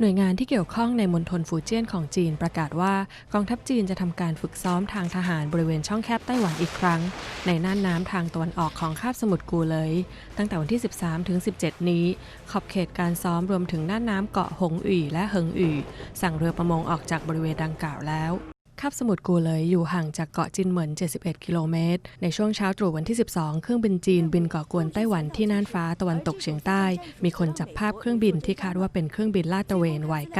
หน่วยงานที่เกี่ยวข้องในมณฑลฟูเจี้ยนของจีนประกาศว่ากองทัพจีนจะทำการฝึกซ้อมทางทหารบริเวณช่องแคบไต้หวันอีกครั้ง ในน่านน้ำทางตะวันออกของคาบสมุทรกูเลย ตั้งแต่วันที่ 13 ถึง 17 นี้ ขอบเขตการซ้อมรวมถึงน่านน้ำเกาะหงอุ่ยและเฮิงอุ่ยสั่งเรือประมงออกจากบริเวณดังกล่าวแล้ว คาบสมุทรกูเลยอยู่ห่างจากเกาะจินเหมิน 71 กิโลเมตร ในช่วงเช้าตรู่วันที่ 12 เครื่องบินจีนบินก่อกวนไต้หวันที่น่านฟ้าตะวันตกเฉียงใต้ มีคนจับภาพเครื่องบินที่คาดว่าเป็นเครื่องบินลาดตระเวน Y9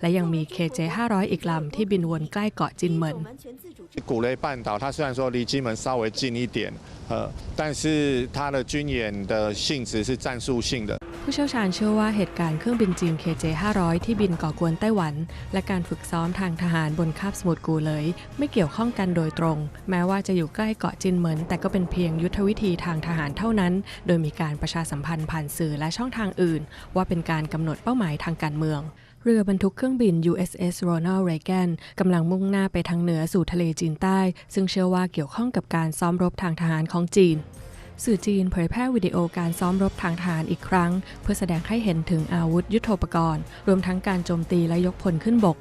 และยังมี KJ 500 อีกลำที่บินวนใกล้เกาะจินเหมิน 古雷半岛，它虽然说离金门稍微近一点，呃，但是它的军演的性质是战术性的。 ผู้เชี่ยวชาญเชื่อว่าเหตุการณ์เครื่องบินจีน KJ 500 ที่บินก่อกวนไต้หวัน และการฝึกซ้อมทางทหารบนคาบสมุทรกูเลย ไม่เกี่ยวข้องกันโดยตรง แม้ว่าจะอยู่ใกล้เกาะจินเหมินแต่ก็เป็นเพียงยุทธวิธีทางทหารเท่านั้น โดยมีการประชาสัมพันธ์ผ่านสื่อและช่องทางอื่น ว่าเป็นการกำหนดเป้าหมายทางการเมืองเรือบรรทุกเครื่องบิน USS Ronald Reagan กำลังมุ่งหน้าไปทางเหนือสู่ทะเลจีนใต้ ซึ่งเชื่อว่าเกี่ยวข้องกับการซ้อมรบทางทหารของจีน สื่อจีนเผยแพร่วิดีโอการซ้อมรบทางทหารอีกครั้ง เพื่อแสดงให้เห็นถึงอาวุธยุโทโธปกรณ์ รวมทั้งการโจมตีและยกพลขึ้นบก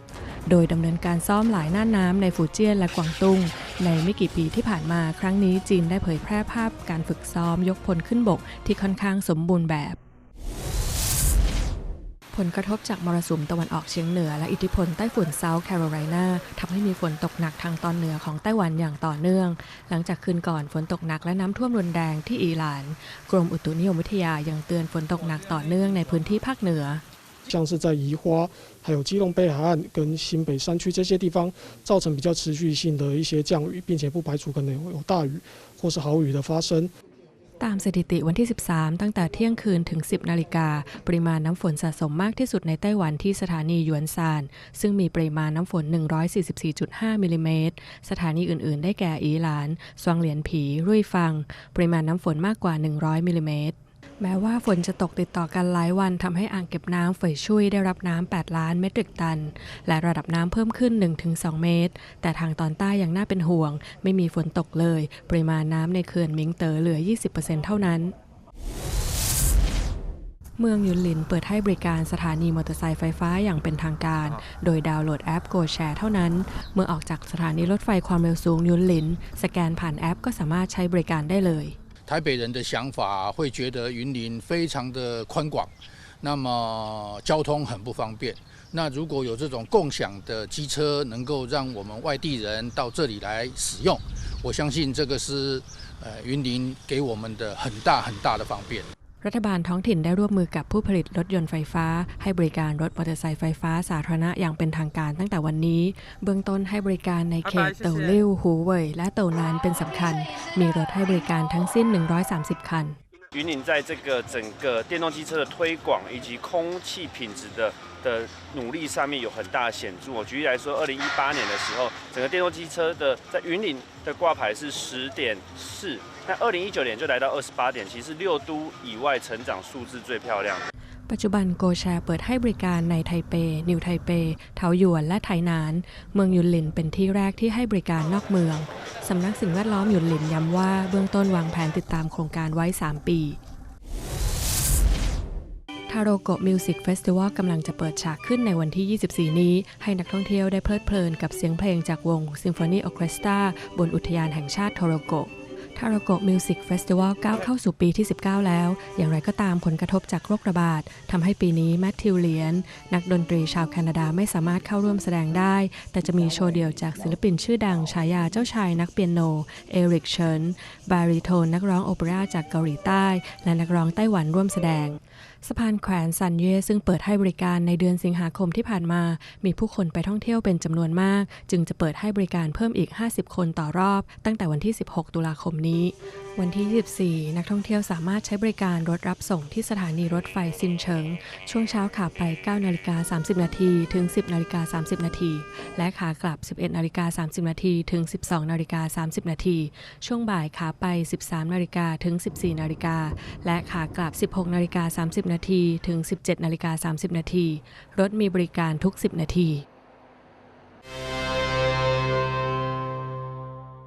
โดยดำเนินการซ้อมหลายหน้านน้ำในฟูเจียนและกวางตุ้ง ในไม่กี่ปีที่ผ่านมาครั้งนี้จีนได้เผยแพร่ภาพการฝึกซ้อมยกพลขึ้นบกที่ค่อนข้างสมบูรณ์แบบ ผลกระทบจากมรสุมตะวันออกเฉียงเหนือและอิทธิพลไต้ฝุ่นเซาท์แคโรไลนาทำให้มีฝนตกหนักทางตอนเหนือของไต้หวันอย่างต่อเนื่อง หลังจากคืนก่อนฝนตกหนักและน้ำท่วมรุนแรงที่อิหร่าน กรมอุตุนิยมวิทยายังเตือนฝนตกหนักต่อเนื่องในพื้นที่ภาคเหนือ 像是在宜花、还有基隆北海岸跟新北山区这些地方，造成比较持续性的一些降雨，并且不排除可能有大雨或是豪雨的发生。 ตามสถิติวันที่ 13 ตั้งแต่เที่ยงคืนถึง 10 นาฬิกา ปริมาณน้ำฝนสะสมมากที่สุดในไต้หวันที่สถานีหยวนซาน ซึ่งมีปริมาณน้ำฝน 144.5 มิลลิเมตร สถานีอื่น ๆ ได้แก่อีหลาน สวงเหลียนผี รุ่ยฟัง ปริมาณน้ำฝนมากกว่า 100 มิลลิเมตร แม้ว่าฝนจะตกติดต่อกันหลายวันทำให้อ่างเก็บน้ำเฟยชุยได้รับน้ำ 8 ล้านเมตริกตัน และระดับน้ำเพิ่มขึ้น 1-2 เมตร แต่ทางตอนใต้ยังน่าเป็นห่วง ไม่มีฝนตกเลย ปริมาณน้ำในเขื่อนมิงเต๋อเหลือ 20%เท่านั้นเมืองยุนหลินเปิดให้บริการสถานีมอเตอร์ไซค์ไฟฟ้าอย่างเป็นทางการ โดยดาวน์โหลดแอป Go Share เท่านั้น เมื่อออกจากสถานีรถไฟความเร็วสูงยุนหลิน สแกนผ่านแอปก็สามารถใช้บริการได้เลย 台北人的想法会觉得云林非常的宽广，那么交通很不方便。那如果有这种共享的机车，能够让我们外地人到这里来使用，我相信这个是呃云林给我们的很大很大的方便。 รัฐบาลท้องถิ่นได้ร่วมมือกับผู้ผลิตรถยนต์ไฟฟ้า ให้บริการรถมอเตอร์ไซค์ไฟฟ้าสาธารณะอย่างเป็นทางการตั้งแต่วันนี้ เบื้องต้นให้บริการในเขตเตาลิ่วหูเว่ยและเตานานเป็นสำคัญ มีรถให้บริการทั้งสิ้น 130 คัน 云岭在这个整个电动机车的推广以及空气品质的的努力上面有很大的显著。我举例来说，二零一八年的时候，整个电动机车的在云岭的挂牌是十点四，那二零一九年就来到二十八点，其实六都以外成长数字最漂亮的。 ปัจจุบันโกแชร์เปิดให้บริการในไทเป นิวไทเป เทาหยวน และไทนาน เมืองยุนหลินเป็นที่แรกที่ให้บริการนอกเมือง สำนักสิ่งแวดล้อมยุนหลินย้ำว่าเบื้องต้นวางแผนติดตามโครงการไว้ 3 ปีทาโรโกมิวสิกเฟสติวัลกำลังจะเปิดฉากขึ้นในวันที่ 24 นี้ ให้นักท่องเที่ยวได้เพลิดเพลินกับเสียงเพลงจากวงซิมโฟนีออเคสตราบนอุทยานแห่งชาติโทโรโก ทาราโกมิวสิกเฟสติวัลก้าวเข้าสู่ปีที่ 19 แล้ว อย่างไรก็ตามผลกระทบจากโรคระบาดทำให้ปีนี้แมทธิวเลียน นักดนตรีชาวแคนาดาไม่สามารถเข้าร่วมแสดงได้ แต่จะมีโชว์เดี่ยวจากศิลปินชื่อดังฉายาเจ้าชายนักเปียโน เอริกเชินบาริโทนนักร้องโอเปร่าจากเกาหลีใต้ และนักร้องไต้หวันร่วมแสดง สะพานแขวนซันเย่ซึ่งเปิดให้บริการในเดือนสิงหาคมที่ผ่านมา มีผู้คนไปท่องเที่ยวเป็นจำนวนมาก จึงจะเปิดให้บริการเพิ่มอีก 50 คนต่อรอบ ตั้งแต่วันที่ 16 ตุลาคมนี้ วันที่ 24 นักท่องเที่ยวสามารถใช้บริการรถรับส่งที่สถานีรถไฟซินเฉิง ช่วงเช้าขาไป 9 นาฬิกา 30 นาทีถึง 10 นาฬิกา 30 นาทีและขากลับ 11 นาฬิกา 30 นาทีถึง 12 นาฬิกา 30 นาทีช่วงบ่ายขาไป 13 นาฬิกาถึง 14 นาฬิกาและขากลับ 16 นาฬิกา 30นาทีถึง 17นาฬิกา30 นาที รถมีบริการทุก 10 นาที